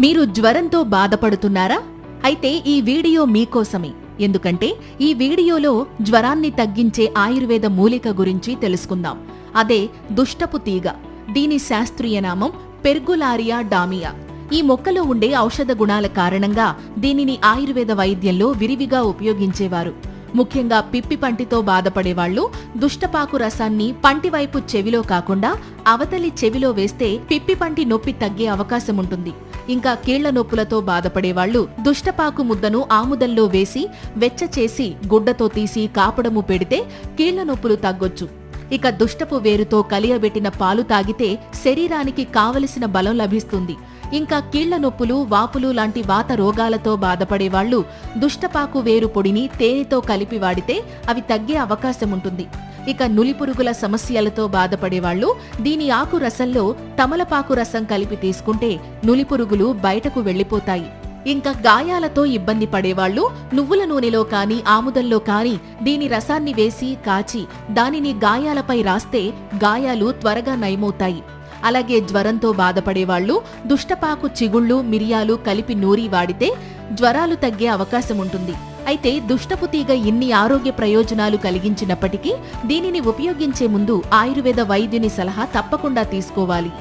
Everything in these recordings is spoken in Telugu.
మీరు జ్వరంతో బాధపడుతున్నారా? అయితే ఈ వీడియో మీకోసమే. ఎందుకంటే ఈ వీడియోలో జ్వరాన్ని తగ్గించే ఆయుర్వేద మూలిక గురించి తెలుసుకుందాం. అదే దుష్టపు తీగ. దీని శాస్త్రీయ నామం పెర్గులారియా డామియా. ఈ మొక్కలో ఉండే ఔషధ గుణాల కారణంగా దీనిని ఆయుర్వేద వైద్యంలో విరివిగా ఉపయోగించేవారు. ముఖ్యంగా పిప్పి పంటితో బాధపడేవాళ్ళు దుష్టపాకు రసాన్ని పంటి వైపు చెవిలో కాకుండా అవతలి చెవిలో వేస్తే పిప్పి పంటి నొప్పి తగ్గే అవకాశం ఉంటుంది ఇంకా కీళ్ళ నొప్పులతో బాధపడేవాళ్ళు దుష్టపాకు ముద్దను ఆముదంలో వేసి వెచ్చ చేసి గుడ్డతో తీసి కాపడము పెడితే కీళ్ళ నొప్పులు తగ్గొచ్చు. ఇక దుష్టపు వేరుతో కలియబెట్టిన పాలు తాగితే శరీరానికి కావలసిన బలం లభిస్తుంది. ఇంకా కీళ్ళ నొప్పులు వాపులు లాంటి వాత రోగాలతో బాధపడేవాళ్ళు దుష్టపాకు వేరు పొడిని తేనెతో కలిపి వాడితే అవి తగ్గే అవకాశం ఉంటుంది ఇక నులిపురుగుల సమస్యలతో బాధపడేవాళ్ళు దీని ఆకు రసంలో తమలపాకు రసం కలిపి తీసుకుంటే నులిపురుగులు బయటకు వెళ్ళిపోతాయి ఇంకా గాయాలతో ఇబ్బంది పడేవాళ్ళు నువ్వుల నూనెలో కాని ఆముదంలో కాని దీని రసాన్ని వేసి కాచి దానిని గాయాలపై రాస్తే గాయాలు త్వరగా నయమవుతాయి. అలాగే జ్వరంతో బాధపడేవాళ్ళు దుష్టపాకు చిగుళ్ళు మిరియాలు కలిపి నూరి వాడితే జ్వరాలు తగ్గే అవకాశం ఉంటుంది. అయితే దుష్టపు తీగ ఇన్ని ఆరోగ్య ప్రయోజనాలు కలిగించినప్పటికీ దీనిని ఉపయోగించే ముందు ఆయుర్వేద వైద్యుని సలహా తప్పకుండా తీసుకోవాలి.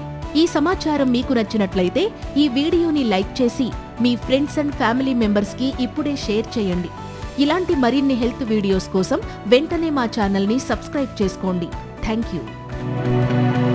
ఈ సమాచారం మీకు నచ్చినట్లయితే ఈ వీడియోని లైక్ చేసి మీ ఫ్రెండ్స్ అండ్ ఫ్యామిలీ మెంబర్స్కి ఇప్పుడే షేర్ చేయండి. ఇలాంటి మరిన్ని హెల్త్ వీడియోస్ కోసం వెంటనే మా ఛానల్ని సబ్స్క్రైబ్ చేసుకోండి. Thank you